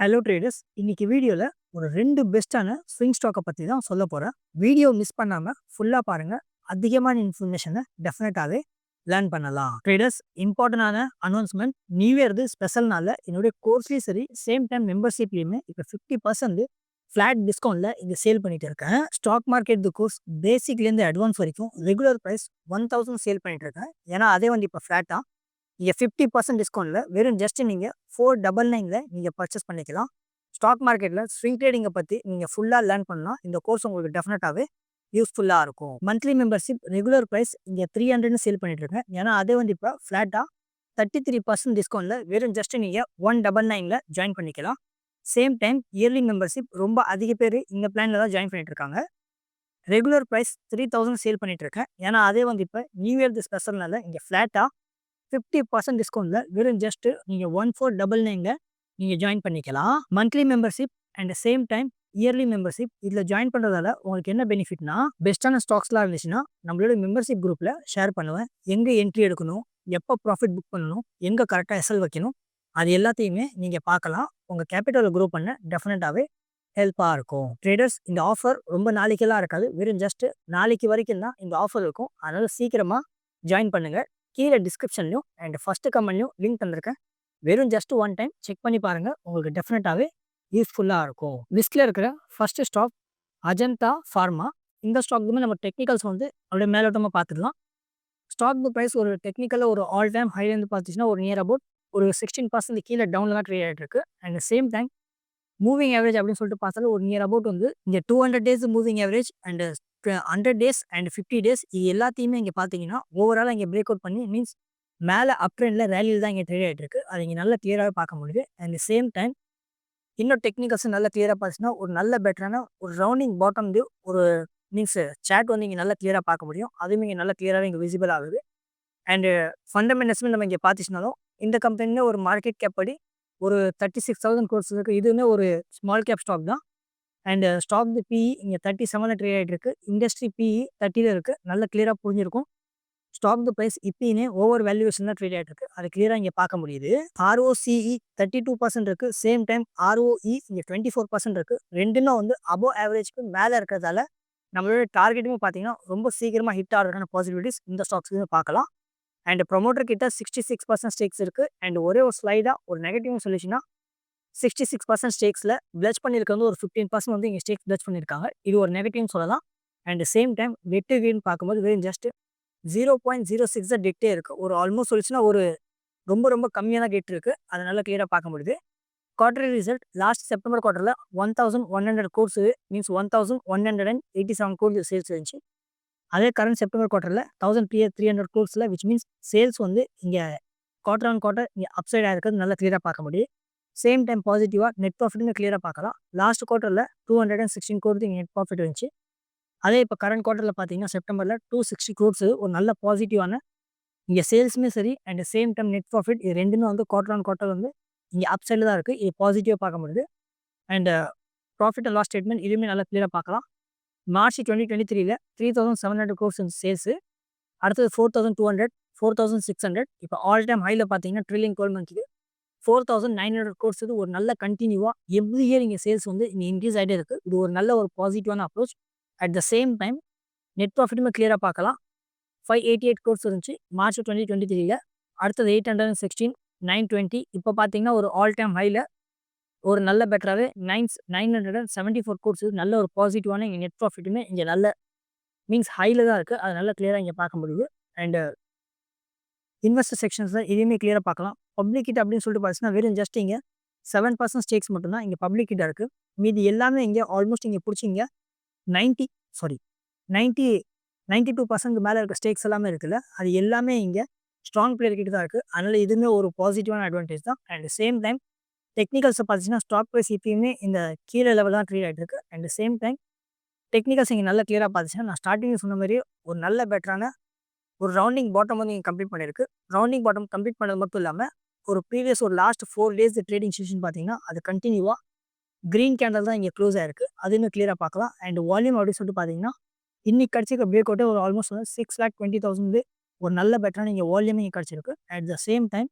Hello traders இன்னைக்கு வீடியோவில் ஒரு ரெண்டு பெஸ்ட்டான ஸ்விங் ஸ்டாக்கை பற்றி தான் சொல்ல போகிறேன் வீடியோ மிஸ் பண்ணாமல் ஃபுல்லாக பாருங்கள் அதிகமான இன்ஃபர்மேஷனை டெஃபினட்டாகவே லேர்ன் பண்ணலாம். ட்ரேடர்ஸ் இம்பார்ட்டண்டான அனௌன்ஸ்மெண்ட் நியூ இயர்து ஸ்பெஷல் நாளில் என்னுடைய கோர்ஸ்லேயும் சரி சேம் டைம் மெம்பர்ஷிப்லேயுமே இப்போ ஃபிஃப்டி பர்சன்ட் ஃப்ளாட் டிஸ்கவுண்ட்டில் இங்கே சேல் பண்ணிட்டு இருக்கேன். ஸ்டாக் மார்க்கெட் கோர்ஸ் பேசிக்லேருந்து அட்வான்ஸ் வரைக்கும் regular price one thousand sale பண்ணிட்டு இருக்கேன். ஏன்னா அதே வந்து இப்போ ஃப்ளாட்டாக நீங்கள் ஃபிஃப்டி பர்சன்ட் டிஸ்கவுண்ட்டில் வெறும் ஜஸ்ட் நீங்கள் ஃபோர் டபுள் நைனில் நீங்கள் பர்ச்சேஸ் பண்ணிக்கலாம். ஸ்டாக் மார்க்கெட்டில் ஸ்விங் ட்ரேடிங்கை பற்றி நீங்கள் ஃபுல்லாக லேர்ன் பண்ணலாம் இந்த கோர்ஸ் உங்களுக்கு டெஃபினட்டாகவே யூஸ்ஃபுல்லாக இருக்கும். மந்த்லி மெம்பர்ஷிப் ரெகுலர் ப்ரைஸ் இங்கே த்ரீ ஹண்ட்ரட்னு சேல் பண்ணிட்டு இருக்கேன். ஏன்னா அதே வந்து இப்போ ஃப்ளாட்டாக தேர்ட்டி த்ரீ பர்சன்ட் டிஸ்கவுண்ட்டில் வெறும் ஜஸ்ட் நீங்கள் ஒன் டபுள் நைனில் ஜாயின் பண்ணிக்கலாம். சேம் டைம் இயர்லி மெம்பர்ஷிப் ரொம்ப அதிக பேர் இந்த பிளானில் தான் ஜாயின் பண்ணிட்டு இருக்காங்க. Regular price three thousand sale பண்ணிட்டு இருக்கேன். ஏன்னா அதே வந்து இப்போ நியூ இயர் ஸ்பெஷல்னால இங்கே ஃப்ளாட்டாக ஃபிஃப்டி பர்சன்ட் டிஸ்கவுண்ட்டில் வெறும் ஜஸ்ட் நீங்கள் ஒன் ஃபோர் டபுள் நைனில் நீங்கள் ஜாயின் பண்ணிக்கலாம். Monthly membership and same time yearly membership இதில் ஜாயின் பண்ணுறதால உங்களுக்கு என்ன பெனிஃபிட்னா பெஸ்ட்டான ஸ்டாக்ஸ்லாம் இருந்துச்சுன்னா நம்மளோட மெம்பர்ஷிப் குரூப்பில் ஷேர் பண்ணுவேன். எங்கே என்ட்ரி எடுக்கணும் எப்போ ப்ராஃபிட் புக் பண்ணணும் எங்கே கரெக்டாக எஸ்எல் வைக்கணும் அது எல்லாத்தையுமே நீங்கள் பார்க்கலாம். உங்கள் கேபிட்டலை க்ரோ பண்ண டெஃபினட்டாகவே ஹெல்ப்பாக இருக்கும். ட்ரேடர்ஸ் இந்த ஆஃபர் ரொம்ப நாளைக்கெல்லாம் இருக்காது. வெறும் ஜஸ்ட்டு நாளைக்கு வரைக்கும் தான் இந்த ஆஃபர் இருக்கும். அதனால் சீக்கிரமாக ஜாயின் பண்ணுங்கள் கீழே டிஸ்கிரிப்ஷன்லையும் அண்ட் ஃபஸ்ட்டு கமெண்ட்லையும் லிங்க் தந்திருக்கேன். வெறும் ஜஸ்ட் ஒன் டைம் செக் பண்ணி பாருங்கள் உங்களுக்கு டெஃபினட்டாகவே யூஸ்ஃபுல்லாக இருக்கும். லிஸ்ட்டில் இருக்கிற ஃபஸ்ட்டு ஸ்டாக் அஜந்தா ஃபார்மா இந்த ஸ்டாக்குமே நம்ம டெக்னிக்கல்ஸ் வந்து அப்படியே மேலோட்டமாக பார்த்துக்கலாம். ஸ்டாக் ப்ரைஸ் ஒரு டெக்னிக்கலில் ஒரு ஆல் டைம் ஹைலேருந்து பார்த்துச்சுன்னா ஒரு நியர் அபவுட் ஒரு சிக்ஸ்டீன் பர்சன்ட் கீழே டவுனில் தான் ட்ரேட் ஆகிட்டு இருக்கு and same time moving average அப்படின்னு சொல்லிட்டு பார்த்தாலும் ஒரு நியர் அபவுட் வந்து இங்கே two hundred days moving average and hundred days and fifty days இது எல்லாத்தையுமே இங்கே பார்த்தீங்கன்னா ஓவராலாக இங்கே பிரேக் அவுட் பண்ணி மீன்ஸ் மேலே அப் ட்ரெண்டில் ரேலியில் தான் இங்கே ட்ரேட் ஆகிட்டு இருக்கு. அதை இங்கே நல்லா கிளியராகவே பார்க்க முடியுது. அண்ட் சேம் டைம் இன்னும் டெக்னிக்கல்ஸ் நல்லா கிளியராக பார்த்துச்சுன்னா ஒரு நல்ல பெட்டரான ஒரு ரவுண்டிங் பாட்டம் வியூ ஒரு மீன்ஸ் சேட் வந்து இங்கே நல்லா கிளியராக பார்க்க முடியும். அதுவுமே இங்கே நல்லா கிளியராகவே இங்கே விசிபிள் ஆகுது. அண்டு ஃபண்டமெண்டல்ஸுமே நம்ம இங்கே பார்த்துச்சுனாலும் இந்த கம்பெனியில் ஒரு மார்க்கெட் கேப் படி ஒரு தேர்ட்டி சிக்ஸ் தௌசண்ட் கோர்ஸ் இருக்குது இதுவுமே ஒரு ஸ்மால் கேப் ஸ்டாக் தான். அண்ட் ஸ்டாக் பிஇ இங்கே தேர்ட்டி செவனில் ட்ரேட் ஆகிட்டு இருக்கு இண்டஸ்ட்ரி பிஇ தேர்ட்டியில் இருக்குது நல்ல கிளியராக புரிஞ்சிருக்கும். ஸ்டாக் த ப்ரைஸ் இப்போனே ஓவர் வேல்யூவேஷன் தான் ட்ரேட் ஆகிட்டு இருக்கு அது கிளியராக இங்கே பார்க்க முடியுது. ஆர்ஓசிஇ தேர்ட்டி டூ பர்சன்ட் இருக்குது சேம் டைம் ஆர்ஓஇ இங்கே டுவெண்ட்டி ஃபோர் பர்சன்ட் இருக்குது ரெண்டுமே வந்து அபோவ் ஆவரேஜ்க்கு மேலே இருக்கிறதால நம்மளோட டார்கெட்டுமே பார்த்தீங்கன்னா ரொம்ப சீக்கிரமாக ஹிட் ஆகிறதுக்கான பாசிபிலிட்டிஸ் இந்த ஸ்டாக்ஸ்லையுமே பார்க்கலாம். அண்ட் ப்ரொமோட்டர் கிட்ட சிக்ஸ்டி சிக்ஸ் பர்சன்ட் ஸ்டேக்ஸ் இருக்குது அண்ட் ஒரே ஒரு ஸ்லைடாக ஒரு நெகட்டிவ் சொல்லிச்சுன்னா சிக்ஸ்டி சிக்ஸ் பர்சன்ட் ஸ்டேக்ஸில் பிளச் பண்ணியிருக்கிறது ஒரு ஃபிஃப்டீன் பர்சன்ட் வந்து இங்கே ஸ்டேக்ஸ் பிளச் பண்ணியிருக்காங்க. இது ஒரு நெகட்டிவ்னு சொல்லலாம். And same time debt gain பார்க்கும்போது வெறும் just zero point zero six தான் டெட்டே இருக்குது ஒரு ஆல்மோஸ்ட் சொல்லிச்சுன்னா ஒரு ரொம்ப ரொம்ப கம்மியாக தான் டெட் இருக்குது அதனால கிளியராக பார்க்க முடியுது. Quarter result last September குவார்ட்டரில் one thousand one hundred crores means one thousand one hundred and eighty seven crores sales இருந்துச்சு. அதே கரண்ட் செப்டம்பர் குவார்டரில் தௌசண்ட் த்ரீ த்ரீ ஹண்ட்ரட் க்ரோர்ஸில் விச் மீன்ஸ் சேல்ஸ் வந்து இங்கே குவார்டர் ஆன் குவார்டர் இங்கே upside ஆகிருக்கிறது நல்லா கிளியராக பார்க்க முடியும் சேம் டைம் பாசிட்டிவாக நெட் ப்ராஃபிட்டுமே கிளியராக பார்க்கலாம். Last குவார்ட்டரில் two hundred and sixteen crores இங்கே நெட் ப்ராஃபிட் இருந்துச்சு அதே இப்போ கரண்ட் குவார்ட்டரில் பார்த்தீங்கன்னா செப்டம்பரில் டூ சிக்ஸ்டி க்ரோர்ஸ் ஒரு நல்ல பாசிட்டிவான இங்கே சேல்ஸுமே சரி and same time net profit இது ரெண்டுமே வந்து குவார்டர் ஆன் குவார்ட்டர் வந்து இங்கே அப் சைடில் தான் இருக்குது இது பாசிட்டிவாக பார்க்க முடியுது. And profit and loss statement இதுவுமே நல்லா கிளியராக பார்க்கலாம். மார்ச் டுவெண்ட்டி டுவெண்ட்டி த்ரீல three thousand seven hundred crores sales அடுத்தது four thousand two hundred four thousand six hundred இப்போ ஆல் டைம் ஹையில் பார்த்தீங்கன்னா ட்ரில்லிங் டுவெல் மந்த்துக்கு four thousand nine hundred crores இது ஒரு நல்ல கண்டினியூவாக எவ்ரி இயர் இங்கே சேல்ஸ் வந்து இங்கே இன்க்ரீஸ் ஆகிட்டே இருக்குது இது ஒரு நல்ல ஒரு பாசிட்டிவான approach at the same time net ப்ராஃபிட்டுமே கிளியராக பார்க்கலாம் ஃபைவ் எயிட்டி எயிட் கோர்ஸ் இருந்துச்சு மார்ச் டுவெண்ட்டி டுவெண்ட்டி த்ரீல அடுத்தது eight hundred and sixteen nine twenty இப்போ பார்த்தீங்கன்னா ஒரு ஆல் டைம் ஹையில் ஒரு நல்ல பெட்டராகவே nines nine hundred and seventy four crores நல்ல ஒரு பாசிட்டிவான இங்கே நெட் ப்ராஃபிட்டுமே இங்கே நல்ல மீன்ஸ் ஹையில் தான் இருக்குது அது நல்லா கிளியராக இங்கே பார்க்க முடியுது. அண்டு இன்வெஸ்டர் செக்ஷன்ஸில் இதையுமே கிளியராக பார்க்கலாம். பப்ளிக் கிட்ட அப்படின்னு சொல்லிட்டு பார்த்தீங்கன்னா வெறும் ஜஸ்ட் இங்கே செவன் பர்சன்ட் ஸ்டேக்ஸ் மட்டும்தான் இங்கே பப்ளிக் கிட்ட இருக்குது மீதி எல்லாமே இங்கே ஆல்மோஸ்ட் இங்கே பிடிச்சிங்க. Ninety sorry ninety ninety two percent மேலே இருக்க ஸ்டேக்ஸ் எல்லாமே இருக்குல்ல அது எல்லாமே இங்கே ஸ்ட்ராங் பிளேயர் கிட்ட தான் இருக்குது அதனால் இதுவுமே ஒரு பாசிட்டிவான அட்வான்டேஜ் தான். அண்ட் சேம் டைம் டெக்னிக்கல்ஸை பார்த்தீங்கன்னா ஸ்டாக் ப்ரைஸ் இப்பயுமே இந்த கீழே லெவல் தான் ட்ரீட் ஆகிட்டு இருக்கு. அண்ட் சேம் டைம் டெக்னிக்கல்ஸ் இங்கே நல்லா கிளியராக பார்த்துச்சுன்னா நான் ஸ்டார்டிங் சொன்ன மாதிரி ஒரு நல்ல பெட்டரான ஒரு ரவுண்டிங் பாட்டம் வந்து இங்கே கம்ப்ளீட் பண்ணியிருக்கு. ரவுண்டிங் பாட்டம் கம்ப்ளீட் பண்ணது மட்டும் இல்லாமல் ஒரு ப்ரீவியஸ் ஒரு last four days trading session பார்த்தீங்கன்னா அது கண்டினியூவாக க்ரீன் கேண்டல் தான் இங்கே க்ளோஸ் ஆயிருக்கு. அது இன்னும் கிளியராக பார்க்கலாம் அண்ட் வால்யூம் அப்படின்னு சொல்லிட்டு பார்த்தீங்கன்னா இன்னைக்கு கிடச்சிருக்க பிரேக் அவுட்டே ஒரு ஆல்மோஸ்ட் வந்து சிக்ஸ் லேக் டுவெண்ட்டி தௌசண்ட் ஒரு நல்ல பெட்டரான இங்கே வால்யூமே இங்கே கிடச்சிருக்கு. அட் த சேம் டைம்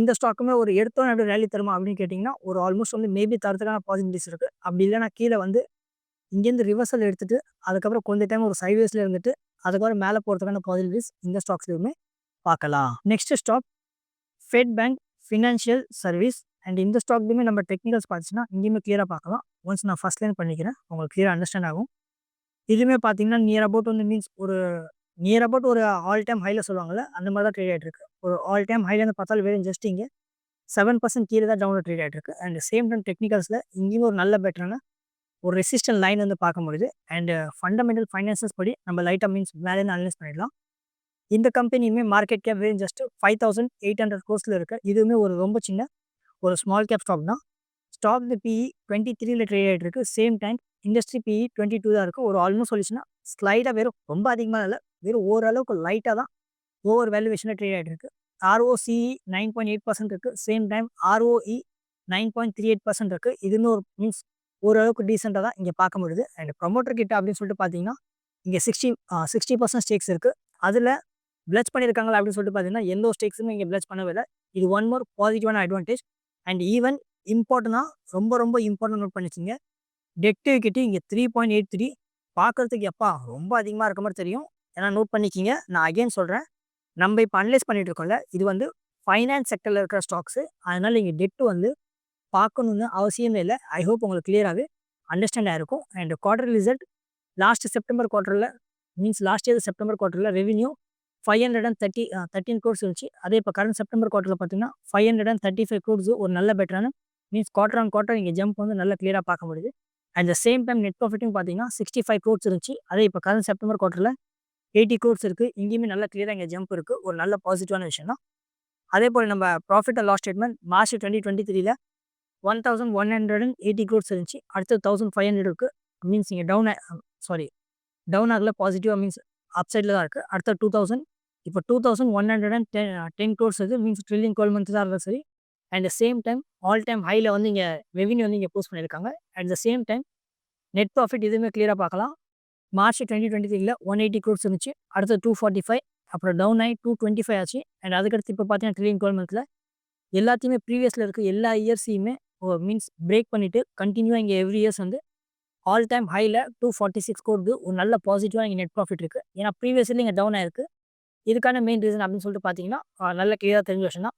இந்த ஸ்டாக்குமே ஒரு எடுத்தோம் எப்படி ரேலி தருமா அப்படின்னு கேட்டிங்கன்னா ஒரு ஆல்மோஸ்ட் வந்து மேபி தரத்துக்கான பாசிபிலிட்டிஸ் இருக்குது அப்படி இல்லைனா கீழே வந்து இங்கேருந்து ரிவர்சல் எடுத்துகிட்டு அதுக்கப்புறம் கொஞ்சம் டைம் ஒரு சைவேஸில் இருந்துட்டு அதுக்கப்புறம் மேலே போகிறதுக்கான பாசிபிலிட்டிஸ் இந்த ஸ்டாக்ஸ்லையுமே பார்க்கலாம். Next stock Fed bank financial service and இந்த ஸ்டாக்லையுமே நம்ம டெக்னிக்கல்ஸ் பார்த்துச்சுன்னா இங்கேயுமே கிளியராக பார்க்கலாம். ஒன்ஸ் நான் ஃபஸ்ட் லைன் பண்ணிக்கிறேன் உங்களுக்கு கிளியராக அண்டர்ஸ்டாண்ட் ஆகும். இதுவுமே பார்த்தீங்கன்னா நியர் அபவுட் வந்து மீன்ஸ் ஒரு நியர் அபவுட் ஒரு ஆல் டைம் ஹையில் சொல்லுவாங்கள்ல அந்த மாதிரி தான் ட்ரேட் ஆகிட்டு இருக்கு. ஒரு ஆல் டைம் ஹைலேருந்து பார்த்தாலும் வெறும் ஜஸ்ட் இங்கே. செவன் பர்சன்ட் கீழே தான் டவுனில் ட்ரேட் ஆகிட்டு இருக்கு. அண்ட் சேம் டைம் டெக்னிக்கல்ஸில் இங்கேயும் ஒரு நல்ல பெட்டரான ஒரு ரெசிஸ்டன்ட் லைன் வந்து பார்க்க முடியுது. அண்ட் ஃபண்டமெண்டல் ஃபைனான்சஸ் படி நம்ம லைட்டாக மீன்ஸ் மேலே அனலைஸ் பண்ணிடலாம். இந்த கம்பெனியுமே மார்க்கெட் கேப் வெறும் just five thousand eight hundred கோர்ஸில் இருக்குது இதுவுமே ஒரு ரொம்ப சின்ன ஒரு ஸ்மால் கேப் ஸ்டாக் தான். ஸ்டாக் பிஇ டுவெண்ட்டி த்ரீல ட்ரேட் ஆகிட்டு இருக்கு. Same time industry PE twenty two தான் இருக்குது ஒரு ஆல்மோஸ்ட் சொல்லிச்சுன்னா ஸ்லைடாக வெறும் ரொம்ப அதிகமாக இல்லை வெறும் ஓரளவுக்கு லைட்டாக தான் ஓவர் வேல்யூவேஷனில் ட்ரேட் ஆகிட்டு இருக்கு ROCE nine point eight percent இருக்குது same time ROE nine point three eight percent இருக்குது இதுன்னு ஒரு மீன்ஸ் ஓரளவுக்கு டீசெண்டாக தான் இங்கே பார்க்க முடியுது. அண்ட் ப்ரொமோட்டர் கிட்ட அப்படின்னு சொல்லிட்டு பார்த்தீங்கன்னா இங்கே சிக்ஸ்டி சிக்ஸ்டி பர்சன்ட் ஸ்டேக்ஸ் இருக்குது அதில் பிளச் பண்ணியிருக்காங்களா அப்படின்னு சொல்லிட்டு பார்த்தீங்கன்னா எந்த ஒரு ஸ்டேக்ஸுமே இங்கே பிளச் பண்ணவே இல்லை. இது ஒன் மோர் பாசிட்டிவான அட்வான்டேஜ் அண்ட் ஈவன் இம்பார்ட்டனாக ரொம்ப ரொம்ப இம்பார்ட்டன்ட் நோட் பண்ணிச்சிங்க. டெட் விக்கெட்டு இங்கே த்ரீ பாயிண்ட் எயிட் த்ரீ பார்க்குறதுக்கு எப்பா ரொம்ப அதிகமாக இருக்க மாதிரி தெரியும். ஏன்னா நோட் பண்ணிக்கிங்க. நான் அகைன் சொல்கிறேன் நம்ம இப்போ அனலைஸ் பண்ணிட்டு இருக்கோம்ல இது வந்து ஃபைனான்ஸ் செக்டரில் இருக்கிற ஸ்டாக்ஸு அதனால் இங்கே டெட்டு வந்து பார்க்கணுன்னு அவசியமே இல்லை. ஐ ஹோப் உங்களுக்கு கிளியராகவே அண்டர்ஸ்டாண்ட் ஆகிருக்கும் அண்ட் குவார்டர் ரிசல்ட் லாஸ்ட் செப்டம்பர் குவார்ட்டரில் means last year September குவார்ட்டரில் revenue five hundred and thirty thirteen crores இருந்துச்சு. அதே இப்போ கரண்ட் செப்டம்பர் குவார்ட்டரில் பார்த்தீங்கன்னா five hundred and thirty five crores ஒரு நல்ல பெட்டரான மீன்ஸ் குவார்டர் ஆன் குவார்டர் இங்கே ஜம்ப் வந்து நல்லா கிளியராக பார்க்க முடியுது. At the same time net ப்ராஃபிட்டும் பார்த்தீங்கன்னா சிக்ஸ்டி ஃபைவ் கோர்ஸ் இருந்துச்சு. அதே இப்போ கரண்ட் செப்டம்பர் குவார்ட்டரில் எயிட்டி கோர்ஸ் இருக்குது இங்கேயுமே நல்ல கிளியராக இங்கே ஜம்ப் இருக்குது ஒரு நல்ல பாசிட்டிவான விஷயம் தான் அதே போல் நம்ம profit and loss statement March twenty twenty த்ரீல one thousand one hundred and eighty crores இருந்துச்சு. அடுத்து தௌசண்ட் ஃபைவ் ஹண்ட்ரட் இருக்குது மீன்ஸ் இங்கே டவுன் சாரி டவுன் ஆகல பாசிட்டிவாக மீன்ஸ் அப்சைடில் தான் இருக்குது அடுத்த டூ தௌசண்ட் இப்போ two thousand one hundred and ten ten crores இருக்குது மீன்ஸ் ட்ரில்லிங் டுவெல் மந்த்ஸ் தான் இருந்தால் சரி. At the same time all time ஹையில் வந்து இங்கே ரெவன்யூ வந்து இங்கே போஸ்ட் பண்ணியிருக்காங்க. At the same time net profit இதுவுமே கிளியராக பார்க்கலாம். மார்ச் டுவெண்ட்டி டுவெண்ட்டி த்ரீல ஒன் எயிட்டி க்ரோட்ஸ் இருந்துச்சு. அடுத்து டூ ஃபார்ட்டி ஃபைவ் அப்புறம் டவுன் ஆகி டூ டுவெண்ட்டி ஃபைவ் ஆச்சு. அண்ட் அதுக்கடுத்து இப்போ பார்த்தீங்கன்னா ட்ரில்லிங் டுவெல் மந்த்தில் எல்லாத்தையுமே ப்ரீவியஸில் இருக்க எல்லா இயர்ஸையுமே மீன்ஸ் பிரேக் பண்ணிவிட்டு கண்டினியூவாக இங்கே எவ்ரி இயர்ஸ் வந்து ஆல் டைம் ஹையில் டூ ஃபார்ட்டி சிக்ஸ் கோடு ஒரு நல்ல பாசிட்டிவாக இங்கே நெட் ப்ராஃபிட் இருக்குது ஏன்னா ப்ரீவியஸ்லேயும் இங்கே டவுன் ஆயிருக்கு. இதுக்கான மெயின் ரீசன் அப்படின்னு சொல்லிட்டு பார்த்தீங்கன்னா நல்ல கிளியராக தெரிஞ்ச விஷயம் தான்.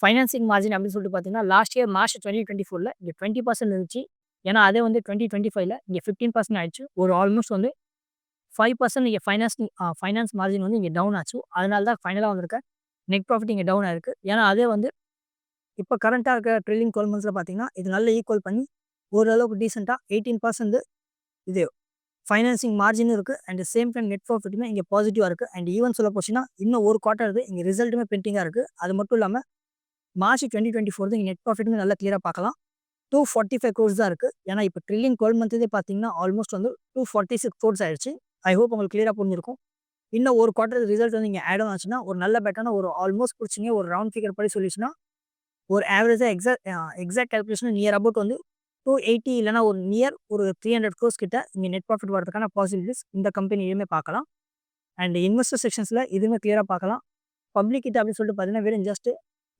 ஃபைனான்சிங் மார்ஜின் அப்படின்னு சொல்லிட்டு பார்த்தீங்கன்னா last year March twenty twenty ஃபோரில் இங்கே டுவெண்ட்டி பர்சன்ட் இருந்துச்சு. ஏன்னா அதே வந்து டுவெண்ட்டி டுவெண்ட்டி ஃபைவ்ல இங்கே ஃபிஃப்டீன் பர்சன்ட் ஆயிடுச்சு. ஒரு ஆல்மோஸ்ட் வந்து ஃபைவ் பர்சன்ட் இங்கே ஃபைனான்ஸ் ஃபைனான்ஸ் மார்ஜின் வந்து இங்கே டவுன் ஆச்சு. அதனால தான் ஃபைனலாக வந்திருக்க நெட் ப்ராஃபிட் இங்கே டவுன் ஆயிருக்கு. ஏன்னா அதே வந்து இப்போ கரண்ட்டாக இருக்க ட்ரில்லிங் டுவெல் மந்த்ஸில் பார்த்தீங்கன்னா இது நல்ல ஈக்குவல் பண்ணி ஓரளவுக்கு டீசெண்டாக எயிட்டீன் பர்சன்ட் இது ஃபைனான்சிங் மார்ஜினும் இருக்குது அண்ட் சேம் டைம் நெட் ப்ராஃபிட்டுமே இங்கே பாசிட்டிவாக இருக்குது அண்ட் ஈவன் சொல்ல போச்சுன்னா இன்னும் ஒரு குவார்ட்டர் இருக்குது இங்கே ரிசல்ட்டுமே பெண்டிங்காக இருக்குது அது மட்டும் இல்லாமல் மார்ச் டுவெண்ட்டி டுவெண்ட்டி ஃபோர் இங்கே நெட் ப்ராஃபிட்டுமே நல்லா கிளியராக பார்க்கலாம் டூ ஃபார்ட்டி ஃபைவ் கோர்ஸ் தான் இருக்குது ஏன்னா இப்போ ட்ரில்லிங் டுவெல் மந்த்தே பார்த்தீங்கன்னா ஆல்மோஸ்ட் வந்து டூ ஃபார்ட்டி சிக்ஸ் கோர்ஸ் ஆயிடுச்சு ஐ ஹோப் உங்களுக்கு கிளியராக புரிஞ்சிருக்கும். இன்னும் ஒரு குவார்டர் ரிசல்ட் வந்து நீங்கள் ஆட் ஆச்சுன்னா ஒரு நல்ல பெட்டான ஒரு ஆல்மோஸ்ட் பிடிச்சிங்க ஒரு ரவுண்ட் ஃபிகர் படி சொல்லிச்சுன்னா ஒரு ஆவரேஜாக exact exact calculation near about வந்து டூ எயிட்டி இல்லைனா ஒரு நியர் ஒரு த்ரீ ஹண்ட்ரட் கோர்ஸ் கிட்ட இங்கே நெட் ப்ராஃபிட் வரதுக்கான பாசிபிலிட்டிஸ் இந்த கம்பெனியுமே பார்க்கலாம் அண்ட் இன்வெஸ்டர் செக்ஷன்ஸில் இதுவுமே கிளியராக பார்க்கலாம் பப்ளிக் கிட்ட அப்படின்னு சொல்லிட்டு பார்த்தீங்கன்னா வெறும் ஜஸ்ட்டு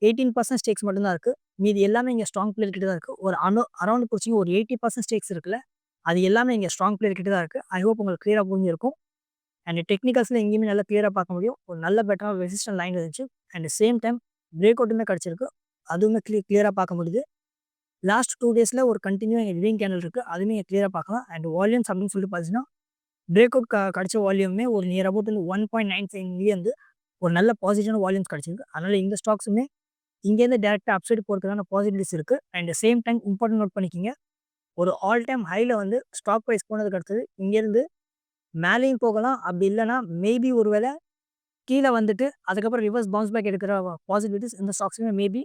எயிட்டீன் பர்சன்ட் ஸ்டேக்ஸ் மட்டும்தான் இருக்குது மீது எல்லாமே இங்கே ஸ்ட்ராங் பிளேயர் கிட்ட தான் இருக்குது ஒரு அனோ அரௌண்ட் பிடிச்சிங்க ஒரு எயிட்டி பர்சன்ட் ஸ்டேக்ஸ் இருக்குல்ல அது எல்லாமே இங்கே ஸ்ட்ராங் பிளேயர் கிட்ட தான் இருக்குது ஐ ஹோப் உங்களுக்கு கிளியராக புரிஞ்சிருக்கும். அண்ட் டெக்னிக்கல்ஸில் எங்கேயுமே நல்லா கிளியராக பார்க்க முடியும். ஒரு நல்ல பெட்டராக ரெசிஸ்டன் லைன் இருந்துச்சு. அண்ட் சேம் டைம் பிரேக் அவுட்டுமே கிடச்சிருக்கு. அதுவுமே க்ளீ கிளியராக பார்க்க முடியுது. லாஸ்ட் டூ டேஸில் ஒரு கண்டினியூ எங்கள் ரிவிங் கேனல் இருக்குது அதுவுமே இங்கே கிளியராக பார்க்கலாம். அண்ட் வால்யூம்ஸ் அப்படின்னு சொல்லிட்டு பார்த்தீங்கன்னா பிரேக் அவுட் கிடச்ச வால்யூமே ஒரு நியர் அபவுட் வந்து one point nine five million ஒரு நல்ல பாசிட்டிவான வால்யூம்ஸ் கிடச்சிருக்கு. அதனால் இந்த ஸ்டாக்ஸுமே இங்கேருந்து டேரெக்டாக அப்சைட் போகிறதுக்கான பாசிபிலிட்டிஸ் இருக்குது and same time important note பண்ணிக்கிங்க. ஒரு ஆல் டைம் ஹையில் வந்து ஸ்டாக் ப்ரைஸ் போனதுக்கு அடுத்தது இங்கேருந்து மேலேயும் போகலாம். அப்படி இல்லைனா மேபி ஒரு வேளை கீழே வந்துட்டு அதுக்கப்புறம் ரிவர்ஸ் பவுன்ஸ் பேக் எடுக்கிற பாசிபிலிட்டிஸ் இந்த ஸ்டாக்ஸுமே மேபி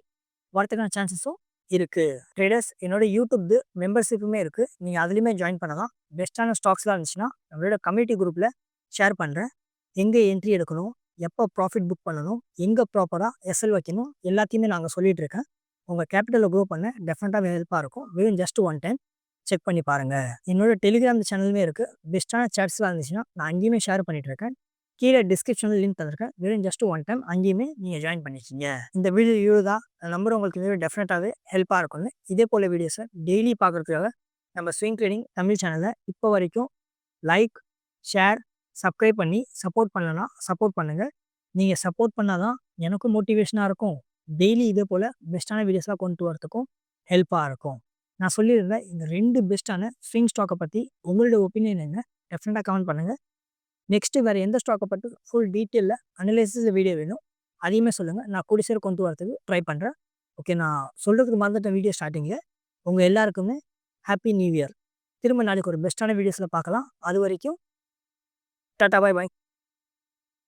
வரதுக்கான சான்சஸும் இருக்குது ட்ரேடர்ஸ் என்னோட யூடியூப் மெம்பர்ஷிப்புமே இருக்குது நீங்கள் அதுலேயுமே ஜாயின் பண்ணலாம். பெஸ்ட்டான ஸ்டாக்ஸ்லாம் இருந்துச்சுன்னா நம்மளோட கம்யூனிட்டி குரூப்பில் ஷேர் பண்ணுறேன் எங்கே என்ட்ரி எடுக்கணும்? எப்போ ப்ராஃபிட் புக் பண்ணணும் எங்கே ப்ராப்பராக எஸ்எல் வைக்கணும் எல்லாத்தையுமே நாங்கள் சொல்லிகிட்டு இருக்கேன் உங்கள் கேபிட்டலை க்ரோ பண்ண டெஃபினட்டாக ஹெல்ப்பாக இருக்கும். வெறும் ஜஸ்ட் ஒன் டைம் செக் பண்ணி பாருங்கள் என்னோட டெலிகிராம் சேனலுமே இருக்குது பெஸ்ட்டான சேட்ஸ்லாம் இருந்துச்சுன்னா நான் அங்கேயுமே ஷேர் பண்ணிகிட்டு இருக்கேன் கீழே டிஸ்கிரிப்ஷனில் லிங்க் தந்திருக்கேன். வெறும் ஜஸ்ட் ஒன் டைம் அங்கேயுமே நீங்கள் ஜாயின் பண்ணிக்கிங்க. இந்த வீடியோ யூதா நம்பர் உங்களுக்கு வீடியோ டெஃபினட்டாகவே ஹெல்ப்பாக இருக்கும்னு. இதே போல் வீடியோஸை டெய்லி பார்க்குறதுக்காக நம்ம ஸ்விங் ட்ரேடிங் தமிழ் சேனலை இப்போ வரைக்கும் லைக் ஷேர் சப்ஸ்கிரைப் பண்ணி சப்போர்ட் பண்ணலன்னா சப்போர்ட் பண்ணுங்கள் நீங்கள் சப்போர்ட் பண்ணால் தான் எனக்கும் மோட்டிவேஷனாக இருக்கும். டெய்லி இதே போல் பெஸ்ட்டான வீடியோஸ்லாம் கொண்டு வரதுக்கும் ஹெல்ப்பாக இருக்கும். நான் சொல்லியிருந்தேன் இந்த ரெண்டு பெஸ்ட்டான ஸ்விங் ஸ்டாக்கை பற்றி உங்களோட ஒப்பீனியன் என்ன? டெஃபினட்டாக கமெண்ட் பண்ணுங்கள் நெக்ஸ்ட்டு வேறு எந்த ஸ்டாக்கை பற்றி ஃபுல் டீட்டெயிலில் அனலைசிஸ் வீடியோ வேணும் அதையுமே சொல்லுங்கள் நான் கூடி கொண்டு வரதுக்கு ட்ரை பண்ணுறேன் ஓகே நான் சொல்கிறதுக்கு மறந்துட்டேன் வீடியோ ஸ்டார்டிங்கில் உங்கள் எல்லாருக்குமே ஹாப்பி நியூ இயர். திரும்ப நாளைக்கு ஒரு பெஸ்ட்டான வீடியோஸில் பார்க்கலாம் அது வரைக்கும் টাটা বাই বাই।